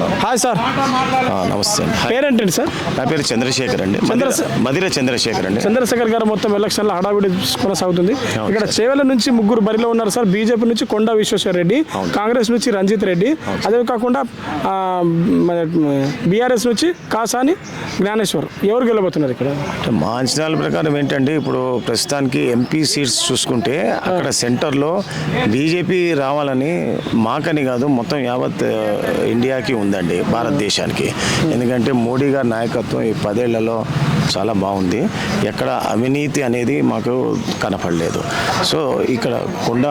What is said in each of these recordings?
করলাম hi sir నమస్తే. అండి. పేరేంటండి సార్ నా పేరు చంద్రశేఖర్ అండి. మధిర చంద్రశే- మధిర చంద్రశేఖర్ అండి. చంద్రశేఖర్ గారు మొత్తం ఎలక్షన్ల హడావిడి కొనసాగుతుంది. ఇక్కడ చేవెల నుంచి ముగ్గురు బరిలో ఉన్నారు సార్ బీజేపీ నుంచి కొండా విశ్వేశ్వర రెడ్డి కాంగ్రెస్ నుంచి రంజిత్ రెడ్డి అదే కాకుండా బీఆర్ఎస్ నుంచి కాసాని జ్ఞానేశ్వర్. ఎవరు గెలబోతున్నారు ఇక్కడ? అంటే మా అంచనాల ప్రకారం ఏంటంటే ఇప్పుడు ప్రస్తుతానికి ఎంపీ సీట్స్ చూసుకుంటే అక్కడ సెంటర్లో బీజేపీ రావాలని మాకని కాదు మొత్తం యావత్ ఇండియాకి ఉందండి. భారతదేశానికి. ఎందుకంటే మోడీ గారి నాయకత్వం ఈ పదేళ్ళలో చాలా బాగుంది. ఎక్కడ అవినీతి అనేది మాకు కనపడలేదు. సో ఇక్కడ కొండ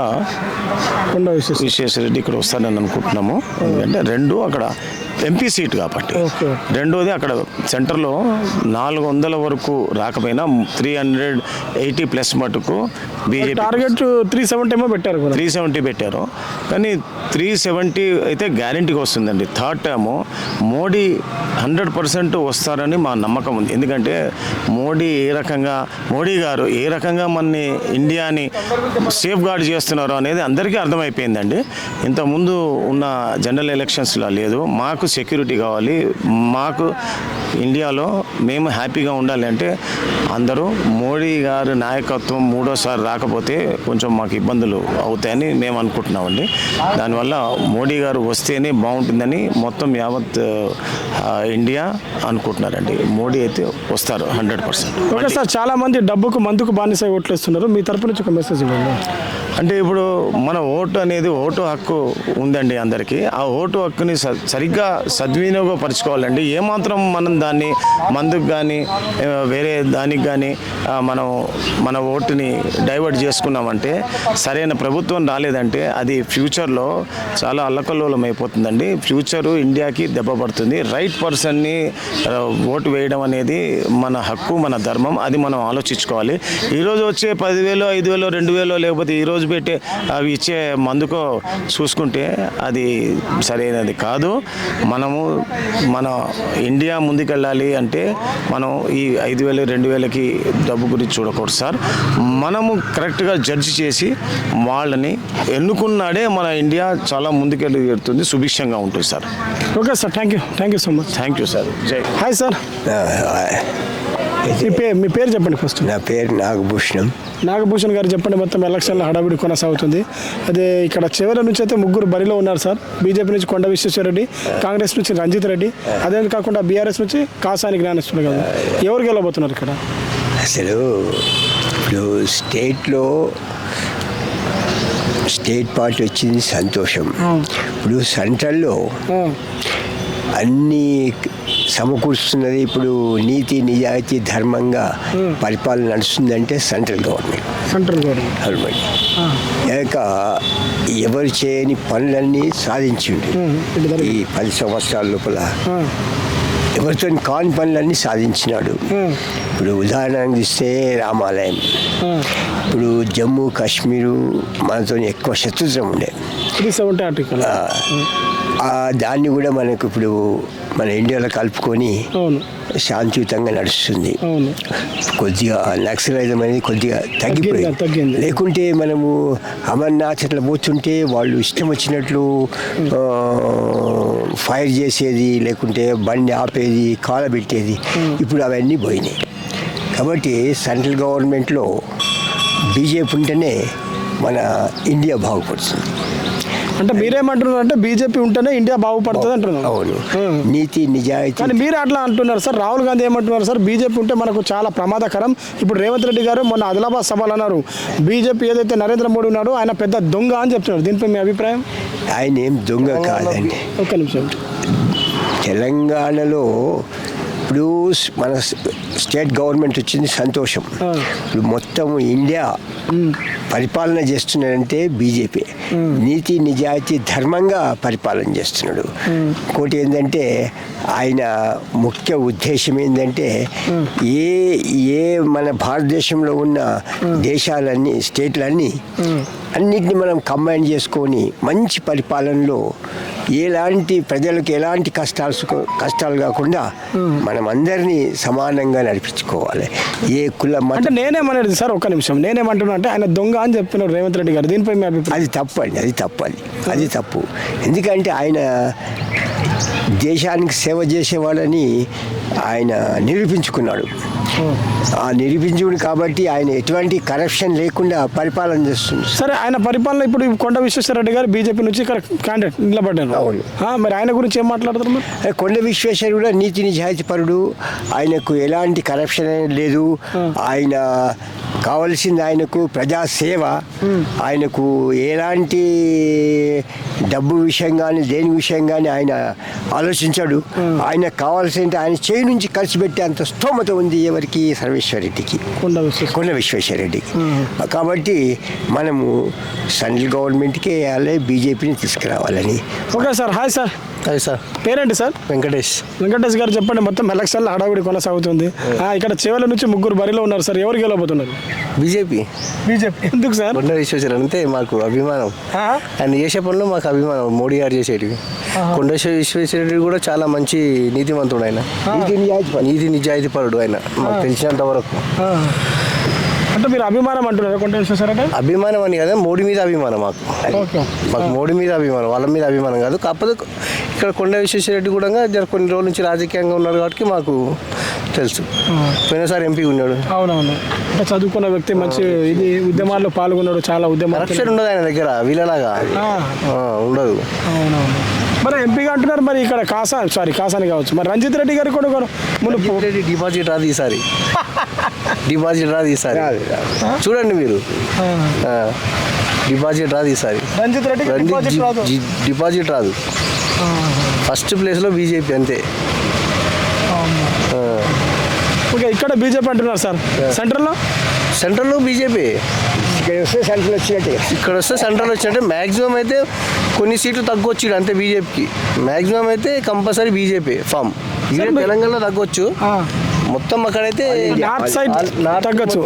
కొండా విశ్వేశ్వర విశ్వేశ్వరరెడ్డి ఇక్కడ వస్తారని అనుకుంటున్నాము. ఎందుకంటే రెండు అక్కడ ఎంపీ సీట్ కాబట్టి. రెండోది అక్కడ సెంటర్లో నాలుగు వందల వరకు రాకపోయినా త్రీ హండ్రెడ్ ఎయిటీ ప్లస్ మటుకు బీజేపీ టార్గెట్ త్రీ సెవెంటీ ఏమో పెట్టారు త్రీ సెవెంటీ పెట్టారు. కానీ త్రీ సెవెంటీ అయితే గ్యారంటీగా వస్తుందండి. Third term Modi hundred percent వస్తారని మా నమ్మకం ఉంది. ఎందుకంటే మోడీ ఏ రకంగా మోడీ గారు ఏ రకంగా మన ఇండియాని సేఫ్ గార్డ్ చేస్తున్నారు అనేది అందరికీ అర్థమైపోయిందండి. ఇంతకుముందు ఉన్న జనరల్ ఎలక్షన్స్లో లేదు. మాకు సెక్యూరిటీ కావాలి. మాకు ఇండియాలో మేము హ్యాపీగా ఉండాలి అంటే అందరూ మోడీ గారి నాయకత్వం మూడోసారి రాకపోతే కొంచెం మాకు ఇబ్బందులు అవుతాయని మేము అనుకుంటున్నామండి. దానివల్ల మోడీ గారు వస్తేనే బాగుంటుందని మొత్తం యావత్ ఇండియా అనుకుంటున్నారండి. మోడీ అయితే వస్తారు హండ్రెడ్ పర్సెంట్. ఓకే సార్ చాలామంది డబ్బుకు మందుకు బానిస ఓట్లేస్తున్నారు. మీ తరపు నుంచి ఒక మెసేజ్ ఇవ్వండి. అంటే ఇప్పుడు మన ఓటు అనేది ఓటు హక్కు ఉందండి అందరికీ. ఆ ఓటు హక్కుని స- సరిగ్గా సద్వినియోగపరచుకోవాలండి. ఏమాత్రం మనం దాన్ని మందుకు కానీ వేరే దానికి కానీ మనం మన ఓటుని డైవర్ట్ చేసుకున్నామంటే సరైన ప్రభుత్వం రాలేదంటే అది ఫ్యూచర్లో చాలా అల్లకల్లోలం అయిపోతుందండి ఫ్యూచరు ఇండియాకి దెబ్బ పడుతుంది. రైట్ పర్సన్ని ఓటు వేయడం అనేది మన హక్కు మన ధర్మం అది మనం ఆలోచించుకోవాలి. ఈరోజు వచ్చే పదివేలు ఐదు వేలు రెండు వేలు లేకపోతే ఈరోజు పెట్టే అవి ఇచ్చే మందుకో చూసుకుంటే అది సరైనది కాదు. మనము మన ఇండియా ముందుకెళ్ళాలి అంటే మనం ఈ ఐదు వేలు రెండు వేలకి డబ్బు గురించి చూడకూడదు సార్. మనము కరెక్ట్గా జడ్జి చేసి వాళ్ళని ఎన్నుకున్నాడే మన ఇండియా చాలా ముందుకెళ్ళి సుభిక్షంగా ఉంటుంది sir. Okay sir thank you thank you so much. Thank you sir. జై. Hi sir. మీ పేరు మీ పేరు చెప్పండి ఫస్ట్ నా పేరు నాగభూషణం. నాగభూషణ్ గారు చెప్పండి మొత్తం ఎలక్షన్ల హడావిడి కొనసాగుతుంది. అదే ఇక్కడ చివరి నుంచి అయితే ముగ్గురు బరిలో ఉన్నారు సార్. బీజేపీ నుంచి కొండ విశ్వేశ్వరరెడ్డి కాంగ్రెస్ నుంచి రంజిత్ రెడ్డి అదే కాకుండా బీఆర్ఎస్ నుంచి కాసాని జ్ఞానేశ్వర గారు. ఎవరు గెలవబోతున్నారు ఇక్కడ? అసలు ఇప్పుడు స్టేట్లో స్టేట్ పార్టీ వచ్చింది సంతోషం. ఇప్పుడు సెంట్రల్లో అన్ని సమకూరుస్తున్నది ఇప్పుడు నీతి నిజాయితీ ధర్మంగా పరిపాలన నడుస్తుందంటే central government. Central government. Government. లేక ఎవరు చేయని పనులన్నీ మరి- ఈ పది సంవత్సరాల లోపల ఎవరితో కాని పనులన్నీ సాధించినాడు. ఇప్పుడు ఉదాహరణకు తీస్తే రామాలయం. ఇప్పుడు జమ్మూ కాశ్మీరు మనతో ఎక్కువ శత్రుత్వం ఉండే. త్రీ సెవెంటీ ఆర్టికల్ ఆ, ఆ దాన్ని కూడా మనకు ఇప్పుడు మన ఇండియాలో కలుపుకొని శాంతియుతంగా నడుస్తుంది. కొద్దిగా నక్సలైజం అనేది కొద్దిగా తగ్గిపోయింది. లేకుంటే మనము అమర్నాథ్ అట్లా పోతుంటే వాళ్ళు ఇష్టం వచ్చినట్లు ఫైర్ చేసేది లేకుంటే బండి ఆపేది కాలబెట్టేది ఇప్పుడు అవన్నీ పోయినాయి. కాబట్టి సెంట్రల్ గవర్నమెంట్లో బీజేపీ ఉంటేనే మన ఇండియా బాగుపడుతుంది. అంటే మీరేమంటున్నారు అంటే బీజేపీ ఉంటేనే ఇండియా బాగుపడుతుంది అంటున్నారు. అవును. నీతి నిజాయితీ. కానీ మీరు అట్లా అంటున్నారు సార్ రాహుల్ గాంధీ ఏమంటున్నారు సార్ బీజేపీ ఉంటే మనకు చాలా ప్రమాదకరం. ఇప్పుడు రేవంత్ రెడ్డి గారు మొన్న ఆదిలాబాద్ సభలు అన్నారు బీజేపీ ఏదైతే నరేంద్ర మోడీ ఉన్నాడో ఆయన పెద్ద దొంగ అని చెప్తున్నారు. దీనిపై మీ అభిప్రాయం? ఆయన ఏం దొంగ కాదండి. ఒక్క నిమిషం. తెలంగాణలో ఇప్పుడు మన స్టేట్ గవర్నమెంట్ వచ్చింది సంతోషం. ఇప్పుడు మొత్తం ఇండియా పరిపాలన చేస్తున్నాడంటే బీజేపీ. నీతి నిజాయితీ ధర్మంగా పరిపాలన చేస్తున్నాడు. ఇంకోటి ఏంటంటే ఆయన ముఖ్య ఉద్దేశం ఏంటంటే ఏ ఏ మన భారతదేశంలో ఉన్న దేశాలన్నీ స్టేట్లన్నీ అన్నిటిని మనం కంబైన్ చేసుకొని మంచి పరిపాలనలో ఎలాంటి ప్రజలకు ఎలాంటి కష్టాలు కష్టాలు కాకుండా మనం అందరినీ సమానంగా నడిపించుకోవాలి. ఏ కుల అంటే నేనేమనేది సార్ ఒక్క నిమిషం. నేనేమంటున్నా అంటే ఆయన దొంగ అని చెప్తున్నారు రేవంత్ రెడ్డి గారు. దీనిపై అది తప్పు అండి అది తప్పు అది అది తప్పు. ఎందుకంటే ఆయన దేశానికి సేవ చేసేవాడని ఆయన నిరూపించుకున్నాడు. ఆ నిరూపించుకుని కాబట్టి ఆయన ఎటువంటి కరప్షన్ లేకుండా పరిపాలన చేస్తుంది. సరే ఆయన పరిపాలన ఇప్పుడు కొండ విశ్వేశ్వరరెడ్డి గారు బీజేపీ నుంచి ఇక్కడ క్యాండిడేట్ నిలబడ్డారు. అవును. మరి ఆయన గురించి ఏం మాట్లాడతారు మరి? కొండ విశ్వేశ్వర కూడా నీతి నిజాయితీ పరుడు. ఆయనకు ఎలాంటి కరప్షన్ అనేది లేదు. ఆయన కావలసింది ఆయనకు ప్రజాసేవ. ఆయనకు ఎలాంటి డబ్బు విషయం కానీ దేని విషయం కానీ ఆయన ఆలోచించాడు. ఆయన కావాల్సింది ఆయన చేయి నుంచి ఖర్చు పెట్టే అంత స్తోమత ఉంది ఎవరికి సర్వేశ్వరరెడ్డికి. కొండ విశ్వేశ్వర. కొండ విశ్వేశ్వరరెడ్డికి కాబట్టి మనము సెంట్రల్ గవర్నమెంట్కి వేయాలి బీజేపీని తీసుకురావాలని. Okay sir hi sir. అది సార్. పేరేంటి సార్? వెంకటేష్. వెంకటేష్ గారు చెప్పండి మొత్తం ఎలక్షన్లో హడావిడి కొనసాగుతుంది. ఆ, ఇక్కడ చివరి నుంచి ముగ్గురు బరిలో ఉన్నారు సార్. ఎవరు గెలవబోతున్నారు? బీజేపీ. బీజేపీ. ఎందుకు సార్? కొండ విశ్వేశ్వర అంతే మాకు అభిమానం. ఆ? ఆయన చేసే పనులు మాకు అభిమానం. మోడీ గారు చేసేటివి. కొండ విశ్వేశ్వరరెడ్డి కూడా చాలా మంచి నీతిమంతుడు ఆయన. నీతి నిజాయితీ పరుడు. నీతి నిజాయితీ పరుడు ఆయన. మాకు తెలిసినంత వరకు. అంటే మీరు అభిమానం అంటున్నారు కొండ విశ్వేశ్వరరెడ్డి అభిమానం అని కదా మోడీ మీద అభిమానం మాకు. మాకు మోడీ మీద అభిమానం వాళ్ళ మీద అభిమానం కాదు. కాకపోతే ఇక్కడ కొండ విశ్వేశ్వరరెడ్డి కూడా జర కొన్ని రోజుల నుంచి రాజకీయంగా ఉన్నారు కాబట్టి మాకు తెలుసు. పోయినసారి ఎంపీ ఉన్నాడు. అవునవును. అంటే చదువుకున్న వ్యక్తి మంచి ఇది ఉద్యమాల్లో పాల్గొన్నాడు చాలా ఉద్యమాలు ఉండదు ఆయన దగ్గర వీళ్ళలాగా. ఉండదు. అవునవును. మరి ఎంపీగా అంటున్నారు మరి ఇక్కడ కాసా సారీ కాసాని కావచ్చు. మరి రంజిత్ రెడ్డి గారు కూడా రెడ్డి డిపాజిట్ రాదు ఈసారి. డిపాజిట్ రాదు ఈసారి. చూడండి మీరు. డిపాజిట్ రాదు ఈసారి. రంజిత్ రెడ్డి డిపాజిట్ రాదు. ఫస్ట్ ప్లేస్లో బీజేపీ అంతే. ఓకే ఇక్కడ బీజేపీ అంటున్నారు సార్. సెంట్రల్లో? సెంట్రల్లో బీజేపీ. ఇక్కడ వస్తే సెంట్రల్ వచ్చినట్టే. ఇక్కడ వస్తే సెంట్రల్ వచ్చినట్టే. మ్యాక్సిమం అయితే కొన్ని సీట్లు తగ్గొచ్చు అంతే బీజేపీకి. మ్యాక్సిమం అయితే కంపల్సరీ బీజేపీ ఫామ్. ఇదే తెలంగాణలో తగ్గొచ్చు. మొత్తం అక్కడైతే నార్త్ సైడ్ తగ్గొచ్చు.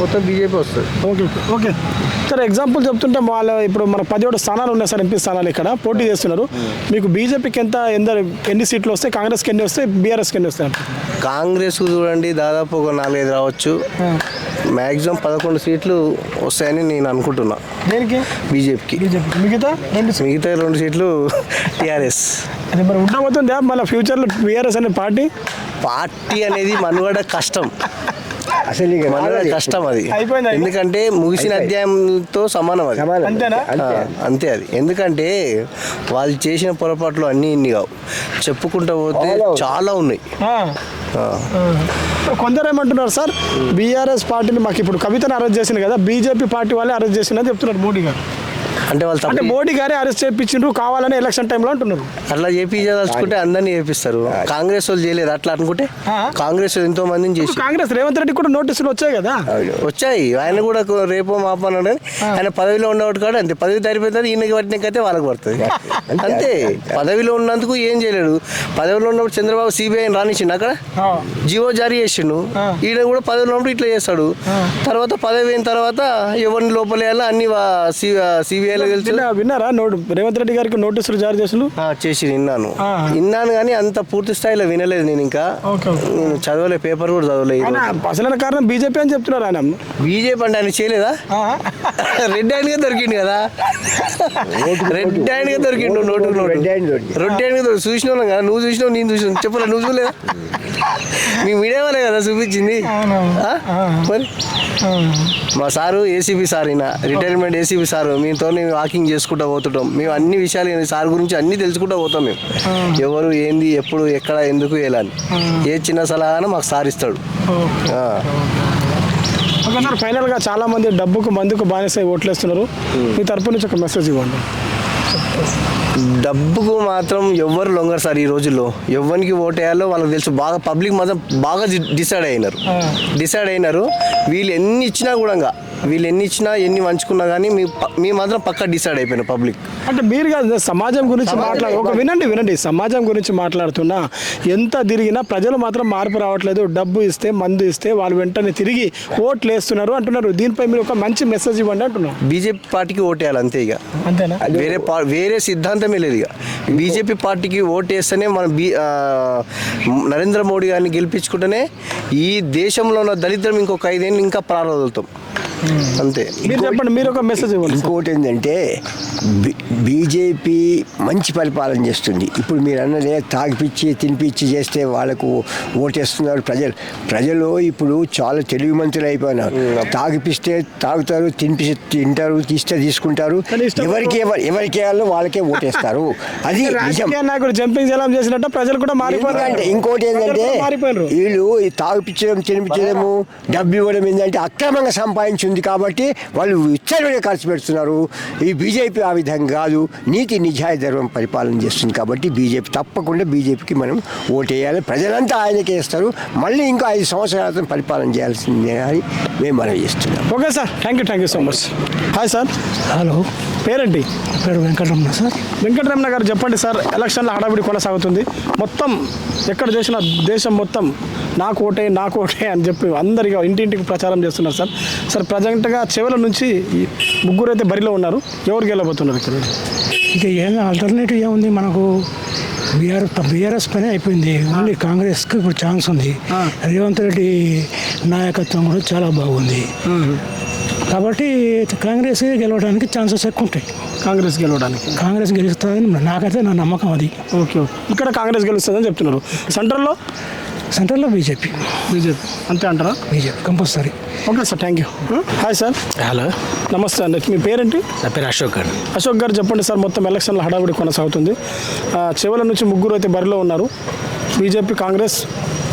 మొత్తం- బీజేపీ వస్తుంది. Okay okay. సార్ ఎగ్జాంపుల్ చెప్తుంటే వాళ్ళ ఇప్పుడు మన పదిహేడు స్థానాలు ఉన్నాయి సార్ ఎంపీ స్థానాలు ఇక్కడ. పోటీ చేస్తున్నారు. మీకు బీజేపీకి ఎంత ఎంత ఎన్ని సీట్లు వస్తాయి? కాంగ్రెస్కి ఎన్ని వస్తాయి? బీఆర్ఎస్కి ఎన్ని వస్తాయి? కాంగ్రెస్ చూడండి దాదాపు ఒక నాలుగైదు రావచ్చు. మ్యాక్సిమం పదకొండు సీట్లు వస్తాయని నేను అనుకుంటున్నా. దేనికి? బీజేపీకి. బీజేపీ మిగతా రెండు మిగతా రెండు సీట్లు టీఆర్ఎస్. అది మరి ఉండబోతుందా? మళ్ళీ ఫ్యూచర్లో బీఆర్ఎస్ అనే పార్టీ? పార్టీ అనేది మనుగడ కష్టం. అసలు ఇక. కష్టం అది? ఎందుకంటే ముగిసిన అధ్యాయంతో సమానం అది? అంతే. అది. ఎందుకంటే వాళ్ళు చేసిన పొరపాట్లు అన్నీ ఇన్ని కావు. చెప్పుకుంటూ పోతే చాలా ఉన్నాయి. కొందరు ఏమంటున్నారు సార్ బీఆర్ఎస్ పార్టీని మాకు ఇప్పుడు కవితను అరెస్ట్ చేసింది కదా బీజేపీ పార్టీ వాళ్ళే అరెస్ట్ చేసిందని చెప్తున్నారు మోడీ గారు. అంటే వాళ్ళు అంటే మోడీ గారే అరెస్ట్ చేయించిండ్రు కావాలని ఎలక్షన్ టైంలో అంటున్నారు. అట్లా చేపించదలుచుకుంటే అందరినీ చేపిస్తారు. కాంగ్రెస్ వాళ్ళు చేయలేదు అట్లా అనుకుంటే. కాంగ్రెస్ వాళ్ళు ఎంతో మందిని చేసి కాంగ్రెస్ రేవంత్ రెడ్డి కూడా నోటీసులు వచ్చాయి కదా. వచ్చాయి. ఆయన కూడా రేపో మాపో అన్నాడు. ఆయన పదవిలో ఉన్నవాడు కాదు అంతే. పదవి తరిపోయిన తర్వాత ఈయనకి పట్టినకైతే వాళ్ళకి పడుతుంది. అంతే. పదవిలో ఉన్నందుకు ఏం చేయలేడు. పదవిలో ఉన్నప్పుడు చంద్రబాబు సిబిఐని రానిచ్చిండు అక్కడ. జివో జారీ చేసిండు. ఈయన కూడా పదవిలో ఉన్నప్పుడు ఇట్లా చేస్తాడు. తర్వాత పదవి అయిన తర్వాత ఎవరిని లోపలేయాలో? అన్ని నిన్న విన్నారా? నోటు రేవంత్ రెడ్డి గారికి నోటీసులు జారీ చేసిండు ఆ, చేసి విన్నాను. విన్నాను కానీ అంత పూర్తి స్థాయిలో వినలేదు నేను ఇంకా. Okay, okay. నేను చదవలే పేపర్ కూడా చదవలేదు ఆయన అసలైన కారణం బీజేపీ అని చెప్తున్నారు ఆయన. బీజేపీ అంటే ఆయన చేయలేదా? రెడ్ హ్యాండ్గా దొరికిండు కదా. రెడ్ హ్యాండ్గా దొరికిండు నోటు రెడ్ హ్యాండ్ దొరికింది. గా చూసిన వాళ్ళం కదా నువ్వు చూసినావు నేను చూసిన చెప్పలే నువ్వు చూడలేదా? మీ మీడియా వాళ్ళే కదా చూపించింది. ఆ? మరి? మా సారు ఏసీబీ సార్ ఈయన. Retirement ACB sir. మీతో వాకింగ్ చేసుకుంటూ పోతుంటాం. మేము అన్ని విషయాలు సార్ గురించి అన్ని తెలుసుకుంటూ పోతాం మేము. ఎవరు ఏంది ఎప్పుడు ఎక్కడ ఎందుకు ఎలా అని. ఏ చిన్న సలహాను మాకు సార్ ఇస్తాడు. ఫైనల్గా చాలా మంది డబ్బుకు మందుకు బానిసై ఓట్లేస్తున్నారు. మీ తరపు నుంచి ఒక మెసేజ్ ఇవ్వండి. డబ్బుకు మాత్రం ఎవ్వరు లొంగరు సార్ ఈ రోజుల్లో. ఎవరికి ఓటేయాలో వాళ్ళకి తెలుసు. బాగా పబ్లిక్ మాత్రం బాగా డిసైడ్ అయినారు. డిసైడ్ అయినారు. వీళ్ళు ఎన్ని ఇచ్చినా కూడా వీళ్ళు ఎన్ని ఇచ్చినా ఎన్ని వంచుకున్నా కానీ మీ మీ మాత్రం పక్కా డిసైడ్ అయిపోయినారు పబ్లిక్. అంటే మీరు కాదు సమాజం గురించి మాట్లాడు ఒక వినండి వినండి. సమాజం గురించి మాట్లాడుతున్నా ఎంత తిరిగినా ప్రజలు మాత్రం మార్పు రావట్లేదు. డబ్బు ఇస్తే మందు ఇస్తే వాళ్ళు వెంటనే తిరిగి ఓట్లు వేస్తున్నారు అంటున్నారు. దీనిపై మీరు ఒక మంచి మెసేజ్ ఇవ్వండి అంటున్నారు. బీజేపీ పార్టీకి ఓటేయాలి అంతే ఇక. అంతేనా? వేరే పా- వేరే సిద్ధాంతమే లేదు ఇక. బీజేపీ పార్టీకి ఓటేస్తేనే మన బీ నరేంద్ర మోడీ గారిని గెలిపించుకుంటేనే ఈ దేశంలో ఉన్న దళిద్రం ఇంకొక ఐదేళ్ళు ఇంకా ప్రారంభవుతాం అంతే. మీరు చెప్పండి మీరు ఒక మెసేజ్ ఇవ్వండి. ఇంకోటి ఏంటంటే బీజేపీ మంచి పరిపాలన చేస్తుంది. ఇప్పుడు మీరు అన్నదే తాగిపిచ్చి తినిపిచ్చి చేస్తే వాళ్ళకు ఓటేస్తున్నారు ప్రజలు. ప్రజలు ఇప్పుడు చాలా తెలివి మంతులు అయిపోయినారు. తాగిపిస్తే తాగుతారు తినిపి తింటారు తీస్తే తీసుకుంటారు. ఎవరికి ఎవరు ఎవరికి వేయాలో వాళ్ళకే ఓటేస్తారు. అది నిజం. నాయకుడు జంపింగ్ జలం చేసినట్టు ప్రజలు కూడా మారిపోయారు. ఇంకోటి ఏంటంటే వీళ్ళు ఈ తాగిపించడం తినిపించడము డబ్బు ఇవ్వడం ఏంటంటే అక్రమంగా సంపాదించింది కాబట్టి వాళ్ళు విచ్చలవిడిగా ఖర్చు పెడుతున్నారు. ఈ బీజేపీ ఆ విధంగా కాదు. నీతి నిజాయి ధర్మం పరిపాలన చేస్తుంది కాబట్టి బీజేపీ తప్పకుండా బీజేపీకి మనం ఓటేయాలి. ప్రజలంతా ఆయనకే ఇస్తారు. మళ్ళీ ఇంకా ఐదు సంవత్సరాల పరిపాలన చేయాల్సిందే అని మేము మనం చేస్తున్నాం. Okay sir. Thank you thank you so much hi sir hello పేరేంటి? పేరు వెంకటరమణ సార్. వెంకటరమణ గారు చెప్పండి సార్ ఎలక్షన్ల హడావిడి కొనసాగుతుంది. మొత్తం ఎక్కడ చేసిన దేశం మొత్తం నాకు ఓటే నాకు ఓటే అని చెప్పి అందరిగా ఇంటింటికి ప్రచారం చేస్తున్నారు సార్. సార్ ప్రజెంట్గా చివరి నుంచి ముగ్గురు అయితే బరిలో ఉన్నారు. ఎవరు గెలబోతున్నారు ఇక్కడ? ఇక ఏం ఆల్టర్నేటివ్ ఏముంది? మనకు బీఆర్ బీఆర్ఎస్ పని అయిపోయింది. ఓన్లీ కాంగ్రెస్కి ఇప్పుడు ఛాన్స్ ఉంది. రేవంత్ రెడ్డి నాయకత్వం కూడా చాలా బాగుంది. కాబట్టి కాంగ్రెస్ గెలవడానికి ఛాన్సెస్ ఎక్కువ ఉంటాయి. కాంగ్రెస్ గెలవడానికి. కాంగ్రెస్ గెలుస్తుందని నాకైతే నా నమ్మకం అది. Okay okay. ఇక్కడ కాంగ్రెస్ గెలుస్తుందని చెప్తున్నారు. సెంట్రల్లో? సెంట్రల్లో బీజేపీ. బీజేపీ. అంతే అంటారా? BJP compulsory. Okay sir thank you hi sir. Hello. నమస్తే అండి. మీ పేరేంటి? నా పేరు అశోక్ అండి. అశోక్ గారు చెప్పండి సార్ మొత్తం ఎలక్షన్ల హడావిడి కొనసాగుతుంది. చివరి నుంచి ముగ్గురు అయితే బరిలో ఉన్నారు. BJP Congress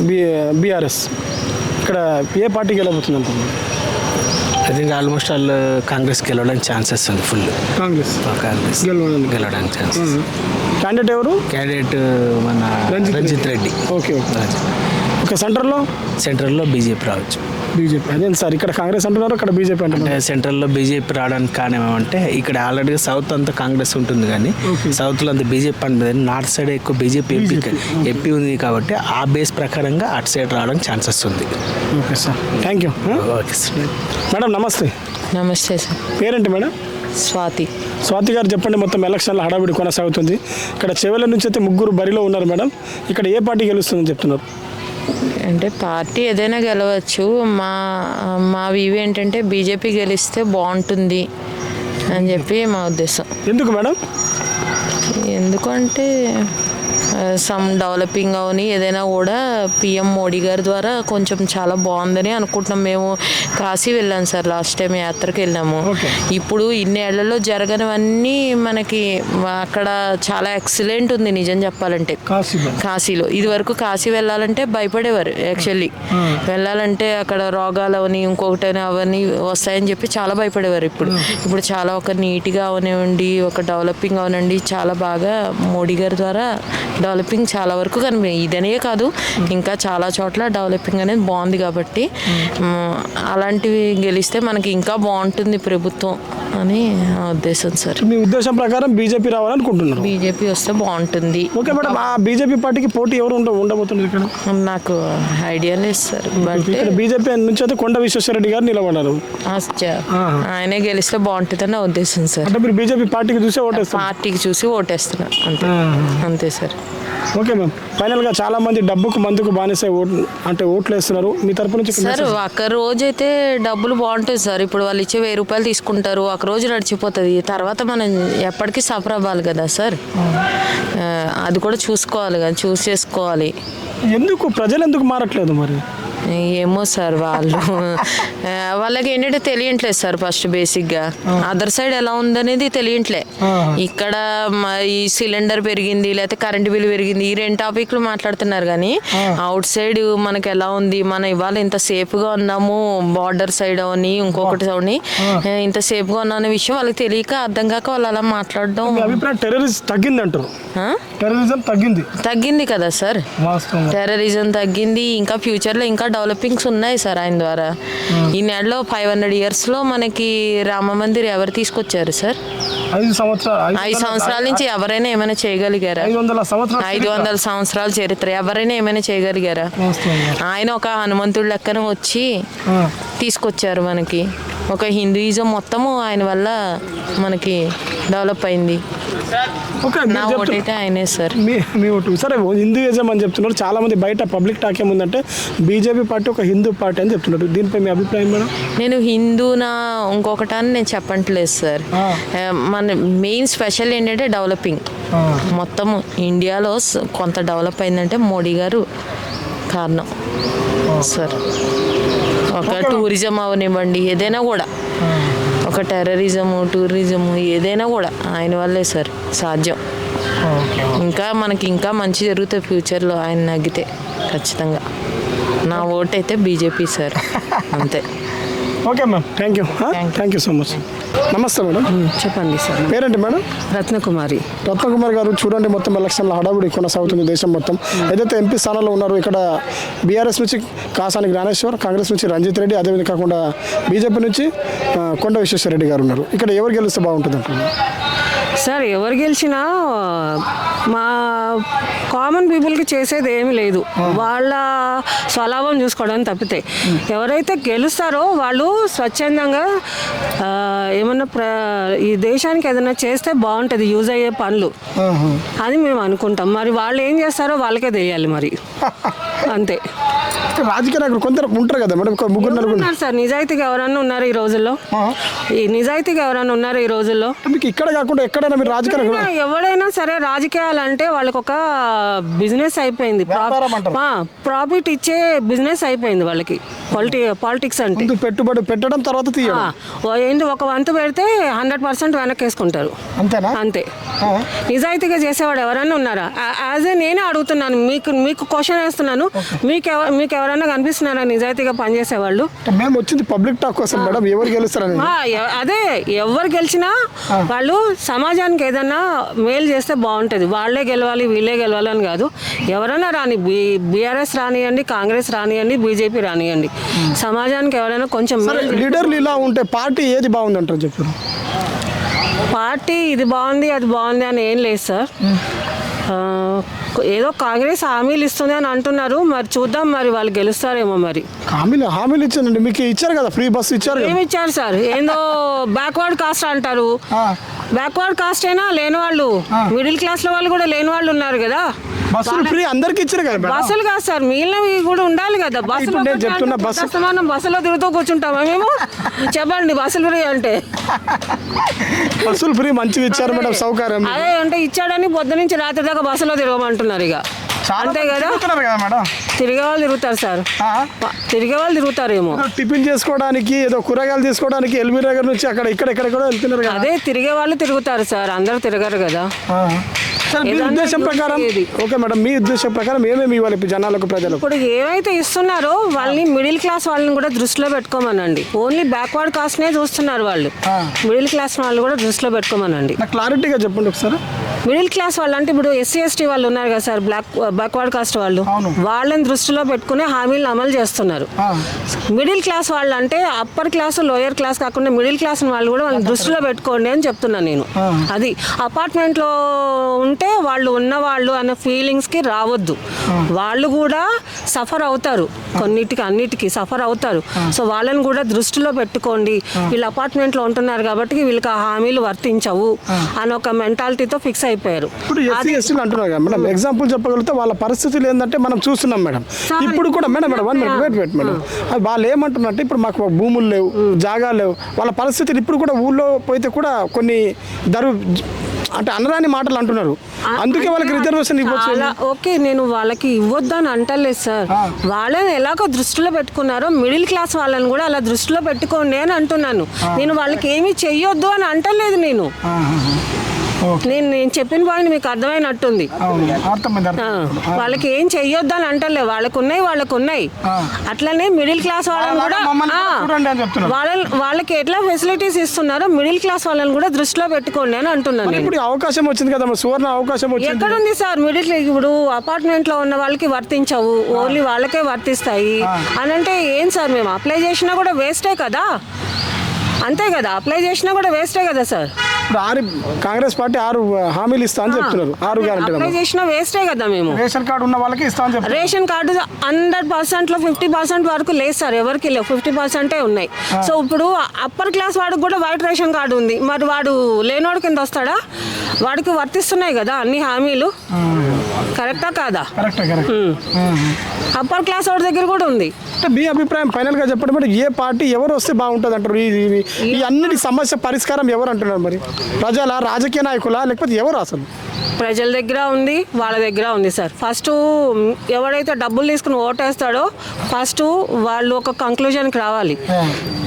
B BRS. ఇక్కడ ఏ పార్టీ గెలబోతుంది అనుకుంటున్నారు? థింక్ ఆల్మోస్ట్ ఆల్ కాంగ్రెస్ గెలవడానికి ఛాన్సెస్ ఉంది ఫుల్ కాంగ్రెస్. కాంగ్రెస్ గెలవడానికి. గెలవడానికి ఛాన్సెస్ క్యాండిడేట్ ఎవరు? క్యాండిడేట్ మన Ranjith Reddy. Okay okay. Okay సెంట్రల్లో సెంట్రల్లో బీజేపీ రావచ్చు. బీజేపీ. అదేంటి సార్ ఇక్కడ కాంగ్రెస్ అంటున్నారు ఇక్కడ బీజేపీ అంటే అంటున్నారు సెంట్రల్లో బీజేపీ రావడానికి కారణం ఏమంటే ఇక్కడ ఆల్రెడీగా సౌత్ అంతా కాంగ్రెస్ ఉంటుంది కానీ సౌత్లో అంతా బీజేపీ అంటే నార్త్ సైడ్ ఎక్కువ బీజేపీ ఎంపీ ఎంపీ ఉంది కాబట్టి ఆ బేస్ ప్రకారంగా అటు సైడ్ రావడానికి ఛాన్సెస్ ఉంది. Okay sir. Thank you okay sir. Madam నమస్తే. నమస్తే సార్. పేరేంటి మేడం స్వాతి. స్వాతి గారు చెప్పండి మొత్తం ఎలక్షన్ల హడావిడి కొనసాగుతుంది. ఇక్కడ చివరి నుంచి అయితే ముగ్గురు బరిలో ఉన్నారు మేడం ఇక్కడ ఏ పార్టీ గెలుస్తుందని చెప్తున్నారు? అంటే పార్టీ ఏదైనా గెలవచ్చు. మా మా వ్యూ ఏంటంటే బీజేపీ గెలిస్తే బాగుంటుంది అని చెప్పి మా ఉద్దేశం. ఎందుకు మేడం? ఎందుకంటే సమ్ డెవలపింగ్ అవని ఏదైనా కూడా పిఎం మోడీ గారి ద్వారా కొంచెం చాలా బాగుందని అనుకుంటున్నాం. మేము కాశీ వెళ్ళాం సార్ లాస్ట్ టైం యాత్రకు వెళ్ళాము. ఇప్పుడు ఇన్నేళ్ళలో జరగనివన్నీ మనకి అక్కడ చాలా ఎక్సలెంట్ ఉంది నిజం చెప్పాలంటే. కాశీ కాశీలో. ఇది వరకు కాశీ వెళ్ళాలంటే భయపడేవారు యాక్చువల్లీ వెళ్ళాలంటే అక్కడ రోగాలు అవని ఇంకొకటి అవన్నీ వస్తాయని చెప్పి చాలా భయపడేవారు ఇప్పుడు. ఇప్పుడు చాలా ఒక నీట్గా అవనివ్వండి ఒక డెవలపింగ్ అవనండి చాలా బాగా మోడీ గారి ద్వారా డెవలపింగ్ చాలా వరకు కనిపి ఇదనే కాదు. ఇంకా చాలా చోట్ల డెవలపింగ్ అనేది బాగుంది కాబట్టి మ్, అలాంటివి గెలిస్తే మనకి ఇంకా బాగుంటుంది ప్రభుత్వం అని ఉద్దేశం సార్. మీ ఉద్దేశం ప్రకారం బీజేపీ రావాలనుకుంటున్నారు. బీజేపీ వస్తే బాగుంటుంది. ఓకే మేడం ఆ బీజేపీ పార్టీకి పోటీ ఎవరు ఉండ ఉండబోతున్నారు ఇక్కడ? నాకు ఐడియా లేదు సార్ బట్ బీజేపీ నుంచి అయితే కొండ విశ్వేశ్వరరెడ్డి గారు నిలబడ్డారు. అచ్చా. ఆయనే గెలిస్తే బాగుంటుందని నా ఉద్దేశం సార్. అంటే మీరు బీజేపీ పార్టీకి చూసే ఓటేస్తారు. పార్టీకి చూసి ఓటేస్తున్నా అంతే. అంతే సార్. Okay ma'am. ఫైనల్గా చాలా మంది డబ్బుకు మందుకు బానిసే ఓట్లు అంటే ఓట్లు వేస్తున్నారు. మీ తరపు నుంచి ఒక సార్. ఒక రోజు అయితే డబ్బులు బాగుంటుంది సార్. ఇప్పుడు వాళ్ళు ఇచ్చే వెయ్యి రూపాయలు తీసుకుంటారు. ఒక రోజు నడిచిపోతుంది. తర్వాత మనం ఎప్పటికీ సఫర్ అవ్వాలి కదా సార్? ఆ, అది కూడా చూసుకోవాలి కదా చూస్ చేసుకోవాలి. ఎందుకు? ప్రజలు ఎందుకు మారట్లేదు మరి? ఏమో సార్ వాళ్ళు. వాళ్ళకి ఏంటంటే తెలియట్లేదు సార్ ఫస్ట్ బేసిక్గా. అదర్ సైడ్ ఎలా ఉందనేది తెలియట్లే. ఇక్కడ ఈ సిలిండర్ పెరిగింది లేకపోతే కరెంట్ బిల్ పెరిగింది ఈ రెండు టాపిక్లు మాట్లాడుతున్నారు కానీ అవుట్ సైడ్ మనకి ఎలా ఉంది మనం ఇవాళ ఇంత సేఫ్గా ఉన్నాము బార్డర్ సైడ్ అవని ఇంకొకటి అవని ఆ, ఇంత సేఫ్గా ఉన్నా అనే విషయం వాళ్ళకి తెలియక అర్థం కాక వాళ్ళు అలా మాట్లాడడం టెర్రరిజం తగ్గింది అంటారు. ఆ? టెర్రరిజం తగ్గింది. తగ్గింది కదా సార్. టెర్రరిజం తగ్గింది ఇంకా ఫ్యూచర్లో ఇంకా డెవలపింగ్స్ ఉన్నాయి సార్ ఆయన ద్వారా. ఈ నెలలో ఫైవ్ హండ్రెడ్ ఇయర్స్లో మనకి రామ మందిర్ ఎవరు తీసుకొచ్చారు సార్? ఐదు సంవత్సరాలు ఐదు సంవత్సరాల నుంచి ఎవరైనా ఏమైనా చేయగలిగారా? ఐదు వందల సంవత్సరాలు ఐదు వందల సంవత్సరాల చరిత్ర. ఎవరైనా ఏమైనా చేయగలిగారా? ఆయన ఒక హనుమంతుడి లెక్కన వచ్చి ఆ. తీసుకొచ్చారు మనకి. ఒక హిందూయిజం మొత్తము ఆయన వల్ల మనకి డెవలప్ అయింది. ఓకే నా ఆయనే సార్. మీ మీ ఓటు సరే హిందూయిజం అని చెప్తున్నారు. చాలా మంది బయట పబ్లిక్ టాక్ ఏముందంటే బీజేపీ పార్టీ ఒక హిందూ పార్టీ అని చెప్తున్నారు. దీనిపై మీ అభిప్రాయం మేడం? నేను హిందూనా ఇంకొకటి అని నేను చెప్పట్లేదు సార్. మన మెయిన్ స్పెషల్ ఏంటంటే డెవలపింగ్. మొత్తం ఇండియాలో కొంత డెవలప్ అయిందంటే మోడీ గారు కారణం సార్. ఒక టూరిజం అవనివ్వండి ఏదైనా కూడా. ఒక టెర్రరిజము టూరిజము ఏదైనా కూడా ఆయన వల్లే సార్ సాధ్యం. ఇంకా మనకి ఇంకా మంచి జరుగుతుంది ఫ్యూచర్లో ఆయన నగ్గితే ఖచ్చితంగా. నా ఓట్ అయితే బీజేపీ సార్ అంతే. Okay ma'am. Thank you thank you so much నమస్తే మేడం చెప్పండి సార్ పేరేంటి మేడం రత్నకుమారి. రత్నకుమార్ గారు చూడండి మొత్తం ఎలక్షన్ల హడావుడి కొనసాగుతుంది దేశం మొత్తం. ఏదైతే ఎంపీ స్థానాల్లో ఉన్నారో ఇక్కడ బీఆర్ఎస్ నుంచి కాసాని జ్ఞానేశ్వర్ కాంగ్రెస్ నుంచి రంజిత్ రెడ్డి అదేవిధంగా కాకుండా బీజేపీ నుంచి కొండ విశ్వేశ్వర రెడ్డి గారు ఉన్నారు. ఇక్కడ ఎవరు గెలిస్తే బాగుంటుంది అంటున్నారు సార్ ఎవరు గెలిచినా కామన్ పీపుల్కి చేసేది ఏమీ లేదు. వాళ్ళ స్వలాభం చూసుకోవడం తప్పితే. ఎవరైతే గెలుస్తారో వాళ్ళు స్వచ్ఛందంగా ఏమన్నా ప్ర ఈ దేశానికి ఏదైనా చేస్తే బాగుంటుంది యూజ్ అయ్యే పనులు. అది మేము అనుకుంటాం. మరి వాళ్ళు ఏం చేస్తారో వాళ్ళకే తెలియాలి మరి. అంతే. రాజకీయ నాయకులు కొందరు ఉంటారు కదా మేడం ముగ్గురు నలుగురు. ఉన్నారు సార్? నిజాయితీగా ఎవరన్నా ఉన్నారు ఈ రోజుల్లో? ఈ నిజాయితీగా ఎవరన్నా ఉన్నారు ఈ రోజుల్లో? మీకు ఇక్కడ కాకుండా ఎక్కడైనా మీరు రాజకీయ ఎవడైనా సరే రాజకీయాలు అంటే వాళ్ళకి ఒక బిజినెస్ అయిపోయింది. ప్రాఫిట్ ఇచ్చే బిజినెస్ అయిపోయింది వాళ్ళకి. పాలిటి పాలిటిక్స్ అంటే. పెట్టుబడి పెట్టడం తర్వాత ఏంటి ఒక వంతు పెడితే హండ్రెడ్ పర్సెంట్ వెనక్కేసుకుంటారు అంతేనా? అంతే. నిజాయితీగా చేసేవాడు ఎవరైనా ఉన్నారా? యాజ్ ఏ నేనే అడుగుతున్నాను మీకు మీకు క్వశ్చన్ వేస్తున్నాను మీకు మీకు ఎవరైనా కనిపిస్తున్నారా నిజాయితీగా పనిచేసేవాళ్ళు? మేము వచ్చింది పబ్లిక్ టాక్ కోసం మేడం ఎవరు గెలుస్తారని. అదే ఎవరు గెలిచినా వాళ్ళు సమాజానికి ఏదైనా మేలు చేస్తే బాగుంటుంది. వాళ్ళే గెలవాలి వీళ్ళే గెలవాలి అని కాదు. ఎవరైనా రాని బీఆర్ఎస్ రానియండి కాంగ్రెస్ రానియండి బీజేపీ రానియండి. సమాజానికి ఎవరైనా కొంచెం లీడర్లు ఇలా ఉంటే పార్టీ ఏది బాగుంది అంటారు చెప్పారు పార్టీ ఇది బాగుంది అది బాగుంది అని ఏం లేదు సార్. ఏదో కాంగ్రెస్ హామీలు ఇస్తుంది అని అంటున్నారు. మరి చూద్దాం మరి వాళ్ళు గెలుస్తారేమో మరి. హామీలు హామీలు ఇచ్చానండి మీకు ఇచ్చారు కదా? ఫ్రీ బస్సు ఇచ్చారు ఏమి ఇచ్చారు సార్? ఏందో బ్యాక్వర్డ్ కాస్ట్ అంటారు. బ్యాక్వర్డ్ కాస్ట్ అయినా లేని వాళ్ళు మిడిల్ క్లాస్లో వాళ్ళు కూడా లేని వాళ్ళు ఉన్నారు కదా. బస్సులు ఫ్రీ అందరికి ఇచ్చారు కదా బస్సులు కాదు సార్ మిగిలినవి కూడా ఉండాలి కదా. బస్సులో నేను చెప్తున్న బస్సు- మనం బస్సులో తిరుగుతూ కూర్చుంటామా మేము? చెప్పండి బస్సులు ఫ్రీ అంటే. బస్సులు ఫ్రీ మంచిగా ఇచ్చారు మేడం సౌకర్యం. అదే అంటే ఇచ్చాడని పొద్దు నుంచి రాత్రి దాకా బస్సులో తిరగమంటున్నారు ఇక. అంతే కదా? మేడం. తిరిగే వాళ్ళు తిరుగుతారు సార్. తిరిగే వాళ్ళు తిరుగుతారేమో. టిఫిన్ చేసుకోవడానికి ఏదో కూరగాయలు తీసుకోవడానికి ఎల్బీ నగర్ నుంచి అక్కడ ఇక్కడ ఇక్కడ కూడా వెళ్తున్నారు అదే తిరిగే వాళ్ళు తిరుగుతారు సార్ అందరూ తిరగరు కదా. మీ ఉద్దేశం ప్రకారం? ఓకే మేడం మీ ఉద్దేశం ప్రకారం ఏమేమి ఇవ్వాలి ఇప్పుడు జనాలకు ప్రజలకు? ఇప్పుడు ఏవైతే ఇస్తున్నారో వాళ్ళని మిడిల్ క్లాస్ వాళ్ళని కూడా దృష్టిలో పెట్టుకోమనండి. ఓన్లీ బ్యాక్వర్డ్ కాస్ట్నే చూస్తున్నారు వాళ్ళు. మిడిల్ క్లాస్ వాళ్ళు కూడా దృష్టిలో పెట్టుకోమనండి. క్లారిటీగా చెప్పండి ఒకసారి. మిడిల్ క్లాస్ వాళ్ళు అంటే ఇప్పుడు ఎస్సీ ఎస్టీ వాళ్ళు ఉన్నారు కదా సార్ బ్లాక్ బ్యాక్వర్డ్ కాస్ట్ వాళ్ళు. వాళ్ళని దృష్టిలో పెట్టుకునే హామీలను అమలు చేస్తున్నారు. మిడిల్ క్లాస్ వాళ్ళు అంటే అప్పర్ క్లాస్ లోయర్ క్లాస్ కాకుండా మిడిల్ క్లాస్ వాళ్ళు కూడా వాళ్ళని దృష్టిలో పెట్టుకోండి అని చెప్తున్నాను నేను. అది అపార్ట్మెంట్లో ఉంటే వాళ్ళు ఉన్నవాళ్ళు అన్న ఫీలింగ్స్కి రావద్దు. వాళ్ళు కూడా సఫర్ అవుతారు. కొన్నిటికి అన్నిటికీ సఫర్ అవుతారు. సో వాళ్ళని కూడా దృష్టిలో పెట్టుకోండి. వీళ్ళు అపార్ట్మెంట్లో ఉంటున్నారు కాబట్టి వీళ్ళకి ఆ హామీలు వర్తించవు అని ఒక మెంటాలిటీతో ఫిక్స్ అయిపోయారు. ఇప్పుడు ఎస్సీ ఎస్టీలు అంటున్నారు కదా మేడం. ఎగ్జాంపుల్ చెప్పగలిగితే వాళ్ళ పరిస్థితులు ఏంటంటే మనం చూస్తున్నాం మేడం. ఇప్పుడు కూడా madam madam one minute wait wait madam. వాళ్ళు ఏమంటున్నారంటే ఇప్పుడు మాకు భూములు లేవు జాగాలు లేవు. వాళ్ళ పరిస్థితులు ఇప్పుడు కూడా ఊళ్ళో పోతే కూడా కొన్ని ధరు అంటే అనరాని మాటలు అంటున్నారు. అందుకే వాళ్ళకి రిజర్వేషన్ ఇవ్వచ్చు ఓకే నేను వాళ్ళకి ఇవ్వద్దని అంటలేదు సార్. వాళ్ళని ఎలాగో దృష్టిలో పెట్టుకున్నారో మిడిల్ క్లాస్ వాళ్ళని కూడా అలా దృష్టిలో పెట్టుకోండి అని అంటున్నాను. నేను వాళ్ళకి ఏమీ చెయ్యొద్దు అని అంటలేదు నేను. నేను నేను చెప్పిన పాయింట్ మీకు అర్థమైనట్టుంది. వాళ్ళకి ఏం చెయ్యొద్దు అని అంటలే వాళ్ళకు ఉన్నాయి వాళ్ళకు ఉన్నాయి అట్లనే మిడిల్ క్లాస్ వాళ్ళని కూడా. వాళ్ళ వాళ్ళకి ఎట్లా ఫెసిలిటీస్ ఇస్తున్నారో మిడిల్ క్లాస్ వాళ్ళని కూడా దృష్టిలో పెట్టుకోండి అని అంటున్నాను నేను. ఇప్పుడు అవకాశం వచ్చింది కదా సువర్ణ అవకాశం వచ్చింది. ఎక్కడుంది సార్? మిడిల్ ఇప్పుడు అపార్ట్మెంట్లో ఉన్న వాళ్ళకి వర్తించవు. ఓన్లీ వాళ్ళకే వర్తిస్తాయి. అని అంటే ఏం సార్ మేము అప్లై చేసినా కూడా వేస్టే కదా? అంతే కదా అప్లై చేసినా కూడా వేస్టే కదా సార్. ఇప్పుడు ఆరు కాంగ్రెస్ పార్టీ ఆరు హామీలు ఇస్తా అని చెప్తున్నారు. ఆరు అప్లై గ్యారంటీ చేసిన వేస్టే కదా మేము. రేషన్ కార్డు ఉన్న వాళ్ళకి ఇస్తా అని చెప్తున్నారు. రేషన్ కార్డు హండ్రెడ్ పర్సెంట్లో ఫిఫ్టీ పర్సెంట్ వరకు లేదు సార్ ఎవరికి లేవు. ఫిఫ్టీ పర్సెంటే ఉన్నాయి. సో ఇప్పుడు అప్పర్ క్లాస్ వాడికి కూడా వైట్ రేషన్ కార్డు ఉంది. మరి వాడు లేనోడు కింద వస్తాడా? వాడికి వర్తిస్తున్నాయి కదా అన్ని హామీలు. కరెక్టా కాదా? Correct correct. అప్పర్ క్లాస్ వాడి దగ్గర కూడా ఉంది. అంటే మీ అభిప్రాయం ఫైనల్గా చెప్పండి ఏ పార్టీ ఎవరు వస్తే బాగుంటుంది అంటారు? ఈ అన్నిటి సమస్య పరిష్కారం ఎవరు అంటున్నారు మరి? ప్రజల రాజకీయ నాయకులా లేకపోతే ఎవరు అసలు? ప్రజల దగ్గర ఉంది వాళ్ళ దగ్గర ఉంది సార్. ఫస్ట్ ఎవడైతే డబ్బులు తీసుకుని ఓటేస్తాడో ఫస్ట్ వాళ్ళు ఒక కంక్లూజన్కి రావాలి.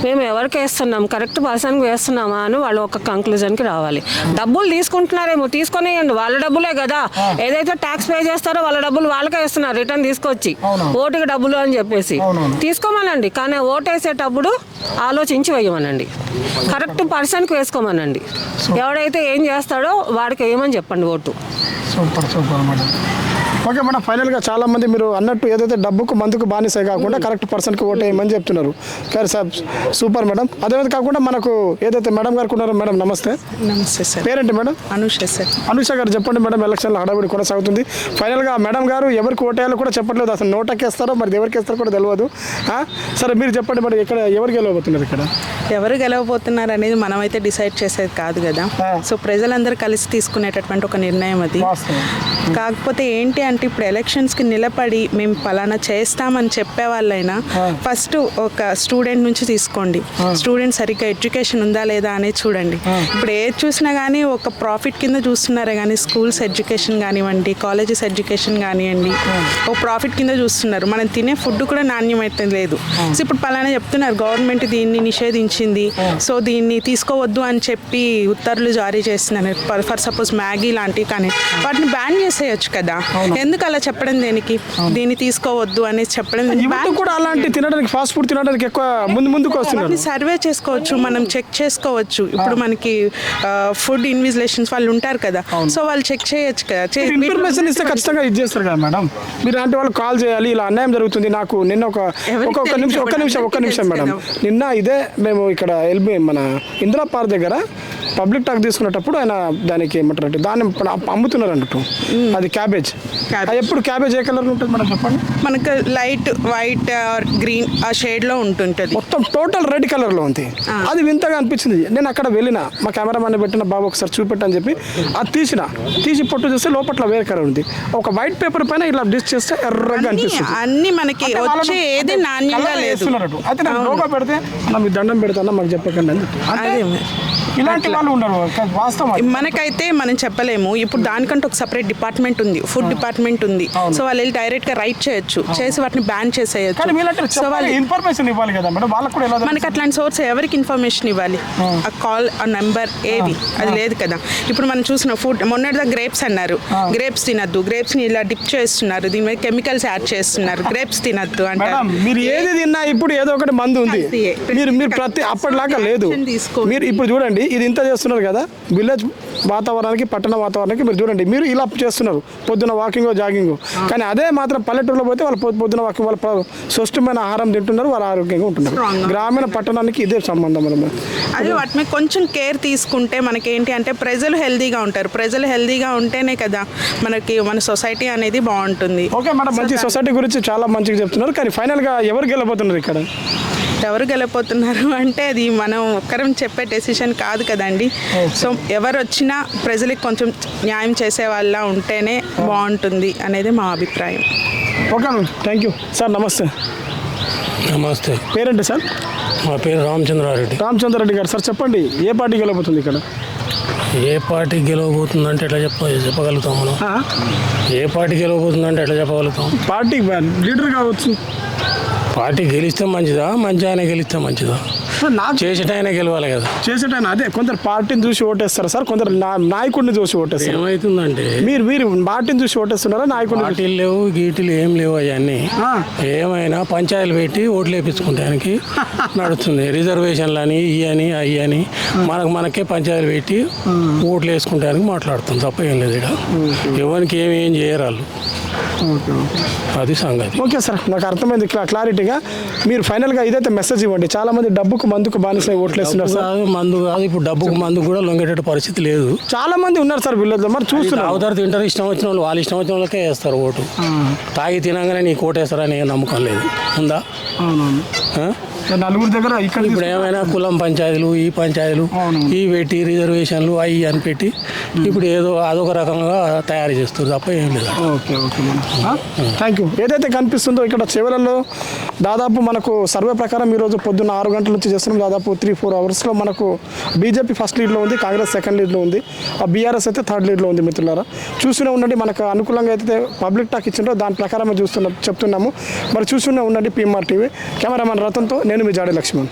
మేము ఎవరికి వేస్తున్నాం? కరెక్ట్ పర్సన్కి వేస్తున్నామా అని వాళ్ళు ఒక కంక్లూజన్కి రావాలి. డబ్బులు తీసుకుంటున్నారేమో తీసుకొనియండి. వాళ్ళ డబ్బులే కదా. ఏదైతే ట్యాక్స్ పే చేస్తారో వాళ్ళ డబ్బులు వాళ్ళకే వేస్తున్నారు రిటర్న్ తీసుకొచ్చి. ఓటుకి డబ్బులు అని చెప్పేసి. తీసుకోమనండి. కానీ ఓటేసేటప్పుడు ఆలోచించి వేయమనండి. కరెక్ట్ పర్సన్కి వేసుకోమనండి. ఎవడైతే ఏం చేస్తాడో వాడికి వేయమని చెప్పండి vote? Super super madam okay madam. ఫైనల్గా చాలా మంది మీరు అన్నట్టు ఏదైతే డబ్బుకు మందుకు బానిసే కాకుండా కరెక్ట్ పర్సన్కి ఓట్ వేయమని చెప్తున్నారు. కానీ సార్. Super madam. అదేవిధంగా కాకుండా మనకు ఏదైతే మేడం గారికి ఉన్నారో మేడం నమస్తే. నమస్తే సార్. పేరేంటి మేడం? అనుష సార్. అనుష గారు చెప్పండి మేడం. ఎలక్షన్లో హడావిడి కొనసాగుతుంది. ఫైనల్గా మేడం గారు ఎవరికి ఓటేయాలో కూడా చెప్పట్లేదు. అసలు నోటకి వేస్తారో మరి ఎవరికి వేస్తారో కూడా తెలియదు? సరే మీరు చెప్పండి మరి ఇక్కడ ఎవరు గెలవబోతున్నారు ఇక్కడ? ఎవరు గెలవబోతున్నారు అనేది మనమైతే డిసైడ్ చేసేది కాదు కదా. సో ప్రజలందరూ కలిసి తీసుకునేటటువంటి ఒక నిర్ణయం అది. కాకపోతే ఏంటి అంటే ఇప్పుడు ఎలక్షన్స్కి నిలబడి మేము పలానా చేస్తామని చెప్పే వాళ్ళైనా ఫస్ట్ ఒక స్టూడెంట్ నుంచి తీసుకోండి. స్టూడెంట్ సరిగ్గా ఎడ్యుకేషన్ ఉందా లేదా అనేది చూడండి. ఇప్పుడు ఏది చూసినా కానీ ఒక ప్రాఫిట్ కింద చూస్తున్నారే కానీ స్కూల్స్ ఎడ్యుకేషన్ కానివ్వండి కాలేజెస్ ఎడ్యుకేషన్ కానివ్వండి ఒక ప్రాఫిట్ కింద చూస్తున్నారు. మనం తినే ఫుడ్ కూడా నాణ్యమైతే లేదు. సో ఇప్పుడు పలానా చెప్తున్నారు గవర్నమెంట్ దీన్ని నిషేధించింది. సో దీన్ని తీసుకోవద్దు అని చెప్పి ఉత్తర్వులు జారీ చేస్తున్నారు. ఫర్ సపోజ్ మ్యాగీ లాంటివి కానీ వాటిని బ్యాన్ చేసేయచ్చు కదా. ఎందుకు అలా చెప్పడం దేనికి? దీన్ని తీసుకోవద్దు అనేది చెప్పడం కూడా అలాంటి తినడానికి ఫాస్ట్ ఫుడ్ తినడానికి ఎక్కువ ముందు ముందుకు వస్తున్నారు. సర్వే చేసుకోవచ్చు మనం చెక్ చేసుకోవచ్చు. ఇప్పుడు మనకి ఫుడ్ ఇన్విజిలేషన్స్ వాళ్ళు ఉంటారు కదా. సో వాళ్ళు చెక్ చేయొచ్చు కదా. ఇన్ఫర్మేషన్ ఇస్తే ఖచ్చితంగా ఇది చేస్తారు కదా మేడం. మీరు అంటే వాళ్ళు కాల్ చేయాలి ఇలా అన్యాయం జరుగుతుంది. నాకు నిన్న ఒక ఒక్క నిమిషం ఒక్క నిమిషం ఒక్క నిమిషం మేడం. నిన్న ఇదే మేము ఇక్కడ ఎల్బి మన ఇందిరా పార్క్ దగ్గర పబ్లిక్ టాక్ తీసుకునేటప్పుడు ఆయన దానికి ఏమంటారు దాన్ని అమ్ము- అమ్ముతున్నారు అన్నట్టు అది క్యాబేజ్. అది ఎప్పుడు క్యాబేజ్ ఏ కలర్ ఉంటుంది మేడం చెప్పండి? మనకు లైట్ వైట్ ఆర్ గ్రీన్ ఆ షేడ్లో ఉంటుంటది. మొత్తం టోటల్ రెడ్ కలర్లో ఉంది అది వింతగా అనిపించింది నేను అక్కడ వెళ్ళిన మా కెమెరామ్యాన్ పెట్టిన బాబు ఒకసారి చూపెట్టని చెప్పి అది తీసిన. తీసి పొట్టు చూస్తే లోపల వేరే కలర్ ఉంది. ఒక వైట్ పేపర్ పైన ఇలా డిష్ చేస్తే ఎర్రగా అనిపిస్తుంది. అన్ని మనకి వచ్చే ఏది నాణ్యంగా లేదు. అయితే లోగో పెడితే అన్న మీ దండం పెడతాను మాకు చెప్పకండి అని అంటే. ఇలాంటి వాళ్ళు ఉండరు. వాస్తవం. మనకైతే మనం చెప్పలేము. ఇప్పుడు దానికంటే ఒక సపరేట్ డిపార్ట్మెంట్ ఉంది. ఫుడ్ డిపార్ట్మెంట్ ఉంది. సో వాళ్ళు వెళ్ళి డైరెక్ట్గా రైట్ చేయొచ్చు. చేసి వాటిని బ్యాన్ చేసేయచ్చు. సో వాళ్ళు ఇన్ఫర్మేషన్ ఇవ్వాలి కదా మేడం. వాళ్ళకు కూడా మనకి అట్లాంటి సోర్స్ ఎవరికి ఇన్ఫర్మేషన్ ఇవ్వాలి? ఆ. కాల్ ఆ నెంబర్ ఏది? అది లేదు కదా. ఇప్పుడు మనం చూసిన ఫుడ్ మొన్నటిదా గ్రేప్స్ అన్నారు. గ్రేప్స్ తినద్దు. గ్రేప్స్ని ఇలా డిప్ చేస్తున్నారు. దీని మీద కెమికల్స్ యాడ్ చేస్తున్నారు. గ్రేప్స్ తినద్దు అంటారు. మీరు ఏది తిన్నా ఇప్పుడు ఏదో ఒకటి మందు ఉంది. మీరు మీరు ప్రతి అప్పటిలాగా లేదు. మీరు ఇప్పుడు చూడండి ఇది ఇంత చేస్తున్నారు కదా? విలేజ్ వాతావరణానికి పట్టణ వాతావరణానికి మీరు చూడండి. మీరు ఇలా చేస్తున్నారు. పొద్దున వాకింగ్ జాగింగ్ కానీ అదే మాత్రం పల్లెటూరులో పోతే వాళ్ళు పొద్దు- పొద్దున వాకింగ్ వాళ్ళ స్వస్థమైన ఆహారం తింటున్నారు వాళ్ళు ఆరోగ్యంగా ఉంటున్నారు. గ్రామీణ పట్టణానికి ఇదే సంబంధం అన్నమాట. అదే వాటి మీద కొంచెం కేర్ తీసుకుంటే మనకేంటి అంటే ప్రజలు హెల్తీగా ఉంటారు. ప్రజలు హెల్తీగా ఉంటేనే కదా మనకి మన సొసైటీ అనేది బాగుంటుంది. ఓకే మేడం మంచి సొసైటీ గురించి చాలా మంచిగా చెప్తున్నారు. కానీ ఫైనల్గా ఎవరు గెలబోతున్నారు ఇక్కడ? ఎవరు గెలిపోతున్నారు అంటే అది మనం ఒక్కరం చెప్పే డెసిషన్ కాదు. కదండి. సో ఎవరు వచ్చినా ప్రజలకు కొంచెం న్యాయం చేసే వాళ్ళ ఉంటేనే బాగుంటుంది అనేది మా అభిప్రాయం. Okay ma'am thank you sir నమస్తే. నమస్తే. పేరేంటి సార్ మా పేరు రామచంద్రారెడ్డి. రామచంద్రరెడ్డి గారు. సార్ చెప్పండి ఏ పార్టీ గెలబోతుంది ఇక్కడ? ఏ పార్టీ గెలవబోతుందంటే ఎట్లా చెప్ప చెప్పగలుగుతాం మనం? ఏ పార్టీ గెలవబోతుందంటే ఎట్లా చెప్పగలుగుతాం? పార్టీ లీడర్ కావచ్చు. పార్టీ గెలిస్తే మంచిదా? మంచి ఆయన గెలిస్తే మంచిదా? నాకు చేసేట ఆయన గెలవాలి కదా. చేసేటాను అదే కొందరు పార్టీని చూసి ఓటేస్తారు సార్? కొందరు నా- నాయకుడిని చూసి ఓటేస్తారు? ఏమవుతుందంటే మీరు మీరు పార్టీని చూసి ఓటేస్తున్నారా? నాయకుడిని చూసి? పార్టీలు లేవు గీటీలు ఏం లేవు అవన్నీ. ఏమైనా పంచాయతీలు పెట్టి ఓట్లు వేపించుకుంటానికి నడుస్తుంది. రిజర్వేషన్లు అని ఇవి అని అవి అని మనకు మనకే పంచాయతీలు పెట్టి ఓట్లు వేసుకుంటానికి మాట్లాడుతుంది తప్ప ఏం లేదు ఇక్కడ. ఎవరికి ఏమి ఏం చేయరు వాళ్ళు అది సంగతి. ఓకే సార్ నాకు అర్థమైంది. క్లా క్లారిటీగా మీరు ఫైనల్గా ఇదైతే మెసేజ్ ఇవ్వండి. చాలా మంది డబ్బుకు మందుకు బానిసై ఓట్లేస్తున్నారు సార్. మందు కాదు ఇప్పుడు డబ్బుకు మందు కూడా లొంగేటట్టు పరిస్థితి లేదు. చాలా మంది ఉన్నారు సార్ వీళ్ళతో మరి చూస్తున్నారు. తాగుతారు తింటారు ఇష్టం వచ్చిన వాళ్ళు వాళ్ళు ఇష్టం వచ్చిన వాళ్ళకే వేస్తారు ఓటు. తాగి తినగానే నీకు ఓటు వేస్తారని ఏ నమ్మకం లేదు. ఉందా? అవునవును? నలుగురు దగ్గర ఇక్కడ ఇప్పుడు ఏమైనా కులం పంచాయతీలు ఈ పంచాయతీలు ఈ పెట్టి రిజర్వేషన్లు అవి అని పెట్టి ఇప్పుడు ఏదో అదొక రకంగా తయారు చేస్తారు తప్ప ఏం లేదు. ఓకే ఓకే థ్యాంక్ యూ ఏదైతే కనిపిస్తుందో ఇక్కడ చివరల్లో దాదాపు మనకు సర్వే ప్రకారం ఈరోజు పొద్దున్న ఆరు గంటల నుంచి చేస్తున్నాం. దాదాపు త్రీ ఫోర్ అవర్స్లో మనకు బీజేపీ ఫస్ట్ లీడ్లో ఉంది కాంగ్రెస్ సెకండ్ లీడ్లో ఉంది ఆ బీఆర్ఎస్ అయితే థర్డ్ లీడ్లో ఉంది మిత్రులారా. చూస్తూనే ఉండండి మనకు అనుకూలంగా అయితే పబ్లిక్ టాక్ ఇచ్చిండో దాని ప్రకారమే చూస్తున్నాం చెప్తున్నాము. మరి చూస్తూనే ఉండండి పీఎంఆర్ టీవీ కెమెరామెన్ రతన్తో నేను మీ జాడే లక్ష్మణ్